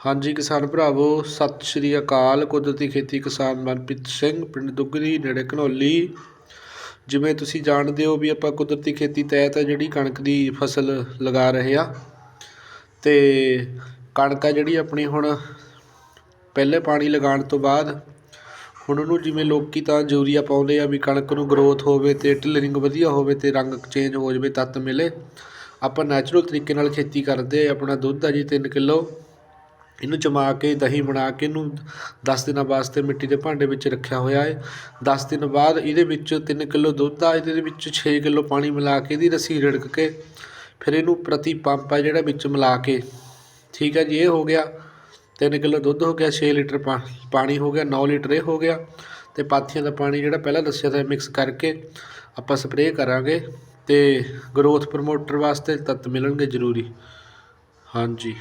ਹਾਂਜੀ, ਕਿਸਾਨ ਭਰਾਵੋ, ਸਤਿ ਸ਼੍ਰੀ ਅਕਾਲ। ਕੁਦਰਤੀ ਖੇਤੀ ਕਿਸਾਨ ਮਨਪ੍ਰੀਤ ਸਿੰਘ, ਪਿੰਡ ਦੁੱਗਰੀ, ਨੇੜੇ ਘਨੌਲੀ। ਜਿਵੇਂ ਤੁਸੀਂ ਜਾਣਦੇ ਹੋ ਵੀ ਆਪਾਂ ਕੁਦਰਤੀ ਖੇਤੀ ਤਹਿਤ ਆ ਜਿਹੜੀ ਕਣਕ ਦੀ ਫਸਲ ਲਗਾ ਰਹੇ ਆ ਤੇ ਕਣਕ ਆ ਜਿਹੜੀ ਆਪਣੀ ਹੁਣ ਪਹਿਲੇ ਪਾਣੀ ਲਗਾਉਣ ਤੋਂ ਬਾਅਦ, ਹੁਣ ਉਹਨੂੰ ਜਿਵੇਂ ਲੋਕੀ ਤਾਂ ਯੂਰੀਆ ਪਾਉਂਦੇ ਆ ਵੀ ਕਣਕ ਨੂੰ ਗਰੋਥ ਹੋਵੇ ਤੇ ਟਿਲਰਿੰਗ ਵਧੀਆ ਹੋਵੇ ਤੇ ਰੰਗ ਚੇਂਜ ਹੋ ਜਾਵੇ, ਤੱਤ ਮਿਲੇ। ਆਪਾਂ ਨੈਚੁਰਲ ਤਰੀਕੇ ਨਾਲ ਖੇਤੀ ਕਰਦੇ ਆ, ਆਪਣਾ ਦੁੱਧ ਆ ਜੀ 3 ਕਿਲੋ। ਇਹਨੂੰ ਜਮਾ ਕੇ ਦਹੀਂ ਬਣਾ ਕੇ ਇਹਨੂੰ ਦਸ ਦਿਨਾਂ ਵਾਸਤੇ ਮਿੱਟੀ ਦੇ ਭਾਂਡੇ ਵਿੱਚ ਰੱਖਿਆ ਹੋਇਆ ਹੈ। ਦਸ ਦਿਨ ਬਾਅਦ ਇਹਦੇ ਵਿੱਚ ਤਿੰਨ ਕਿਲੋ ਦੁੱਧ ਆ ਇਹਦੇ ਵਿੱਚ ਛੇ ਕਿਲੋ ਪਾਣੀ ਮਿਲਾ ਕੇ ਇਹਦੀ ਰੱਸੀ ਰਿੜਕ ਕੇ ਫਿਰ ਇਹਨੂੰ ਪ੍ਰਤੀ ਪੰਪ ਆ ਜਿਹੜਾ ਵਿੱਚ ਮਿਲਾ ਕੇ। ਠੀਕ ਹੈ ਜੀ, ਇਹ ਹੋ ਗਿਆ। 3 ਕਿਲੋ ਦੁੱਧ ਹੋ ਗਿਆ 6 ਲੀਟਰ ਪਾ- ਪਾਣੀ ਹੋ ਗਿਆ 9 ਲੀਟਰ ਇਹ ਹੋ ਗਿਆ। ਤੇ ਪਾਥੀਆਂ ਦਾ ਪਾਣੀ ਜਿਹੜਾ ਪਹਿਲਾਂ ਦੱਸਿਆ ਸੀ ਮਿਕਸ ਕਰਕੇ ਆਪਾਂ ਸਪਰੇਅ ਕਰਾਂਗੇ ਤੇ ਗਰੋਥ ਪ੍ਰਮੋਟਰ ਵਾਸਤੇ ਤੱਤ ਮਿਲਣਗੇ ਜ਼ਰੂਰੀ। ਹਾਂਜੀ।